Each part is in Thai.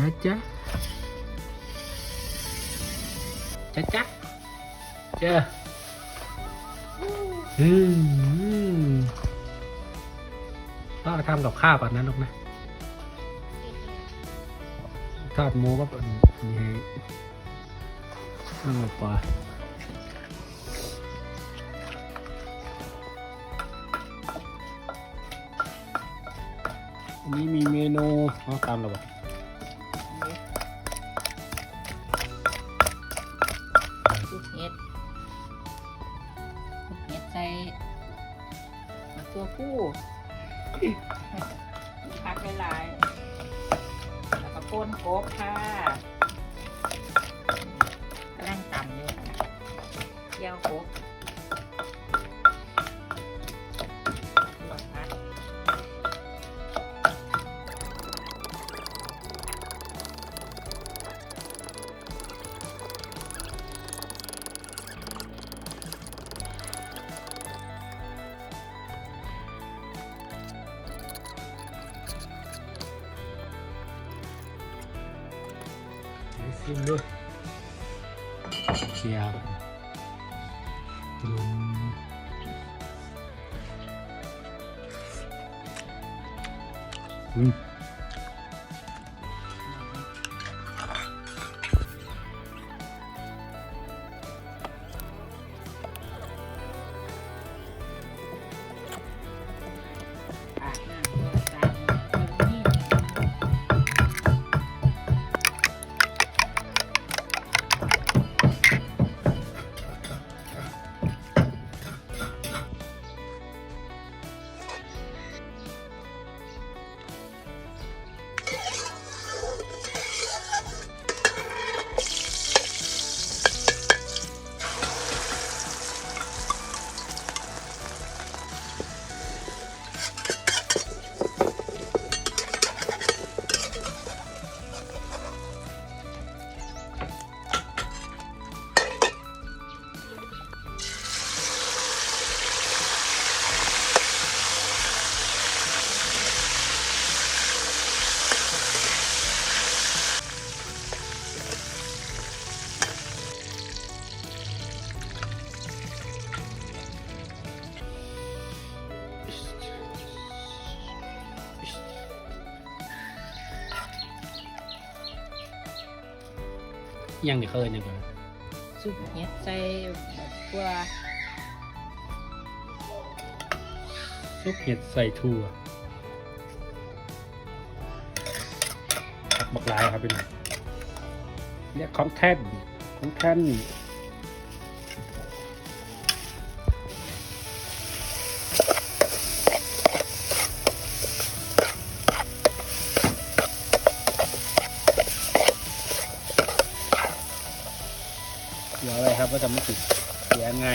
นะจ๊ะจ๊ะจ๊ะเจ้าอืมก็ทำกับข้าวแบบนั้นลูกนะทอดหมูก็เป็นนี่ให้นั่งปลานี่มีเมนูเอาตามเราบ่ คู่พักหลายๆแล้วก็ก้นกบค่ะกำลังต่ำอยู่เจียวกบ กินด้วยเคียวอืมอืม ยังไม่เคยยังไงซุปเห็ดใส่แบบตัวซุปเห็ดใส่ถั่วผักบักลายครับพี่น้องเนี่ยของแท่นของแท่น เดี๋ยวอะไรครับว่าจะไม่ติดเสียไง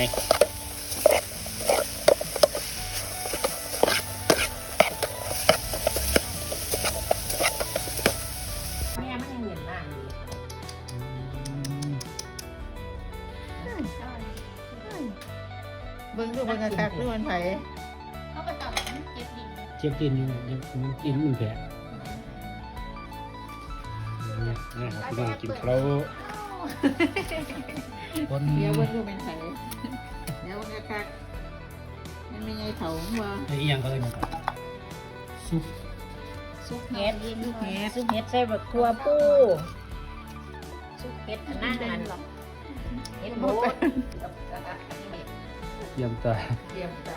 แม่มันยังเหมือนมากบิ่งดูเบิ่งกระคักดูมันไผเขาไปต่อมันเก็บดินเจี๊ยบกินอยู่ยังมันกินมันแผลเนี่ยนะครับกินเคล้า คนเดี๋ยวเบิ่งดูเป็นไผเดี๋ยวเบิ่งกระคักมันไม่ใช่เถาหัวไอ้อีหยังก็เลยมันซุปซุปเห็ดซุปเห็ดซุปเห็ดใส่แบบตัวผู้ซุปเห็ดอันนั้นอันเห็ดโบดยำตาเตรียมตา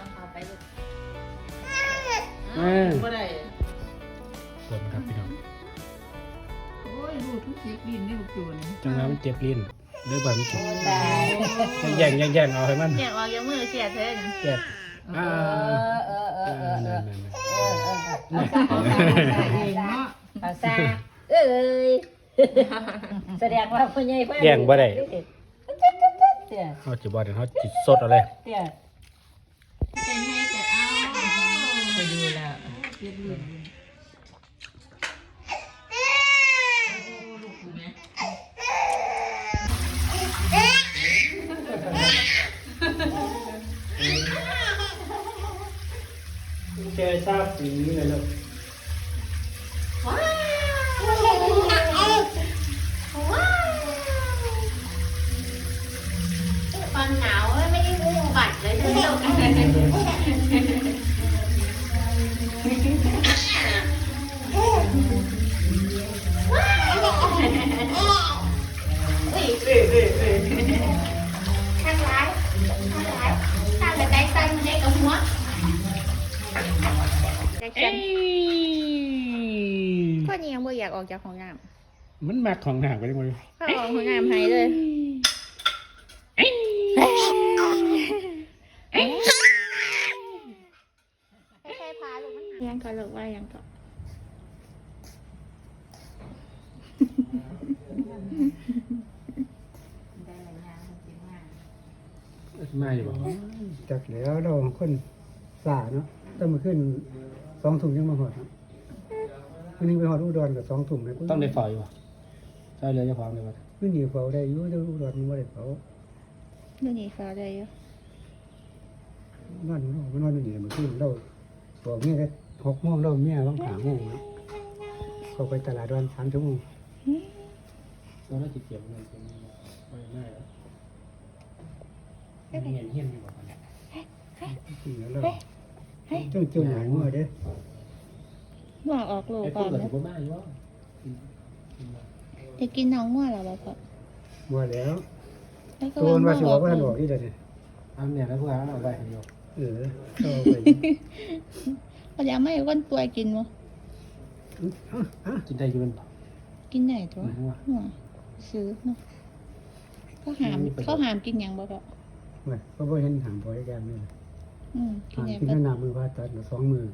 ต้องเอาไปลูกเอ้ยบ่ได้คนครับพี่น้อง โอ้ยดูทุกเสียกินนี่บุกจวนจังหวะมันเจ็บลิ้นเด้วยแบบมันกินตายแย่งแย่งแย่งเอาให้มันแยกออกยังมือเสียเท่นเจ็บเออ่าอเออเอเออเอออเอนั่อนนั่นเออเออนั่นภาษาเอ้ยแสดงว่าพ่อใหญ่พ่อแย่งบ่ได้เตี้ยเขาจะบอกเดี๋ยวเขาจิตสดเอะไรเตี้ยใจให้แต่เอาไปดู แกทราบสิ่งนี้เลยลูกว้าวว้ามหนาวไม่ได้มูบัดเลยนะลูกเฮ้ย เอ้ยพ่อนี่ยังบ่อยากออกจากห้องน้มันมักของหนักไปเลยมั้ยำพ่อออกห้องน้ำให้เลยใช่พาลูกมันยังก็ลูกว่ายังก็ได้หลายอย่างจริงมากไม่บอกจากแล้วเราคนสาเนาะต้องมาขึ้น สองถุงยังมาหอดเนาะวันนี้ไปหอดอุดรกับสองถุงเลยต้องได้ฝ่ายอยู่ใช่เลยเจ้าของเลยวะไม่หนีเฝ้าได้อยู่แต่อุดรมันไม่ได้เฝ้าเรื่องนี้ฟ้าได้อยู่นอนนอนนอนอยู่นี่มันขึ้นเราบอกเมียได้หกโมงเราเมียต้องหาโมงเนาะเขาไปตลาดวันสามชั่วโมงเราได้ติดเก็บเงินเป็นไม่ได้แล้วเงียบเงียบดีกว่าจริงแล้ว เราจ้องจ้องหางเมื่อเด้ว่าออกลูกไอ้พก่วอกนเกิดนะผมมาอยู่ว่าจะกินน้องมั่วหรอบ่พ่อว่าแล้วแล้วก็ตัวมันว่าสิอว่าอกว่าท่านลูบอกกที่เดียวเนี่ยอันเนี่ยแล้วพวกเราเอาไปให้โยเออเข้าไปเขาจะไม่ให้คนป่วยกินบ่อะอะกินได้อยู่เป็นกินได้ตัวหัวหัวซื้อเนาะเขาหามเขาหามกินหยังบ่พ่อว่าก็บ่เห็นหางพอได้แกมเลย อืมกินหางหยังกินก็แค่น้ำมือพาตัดสองมือ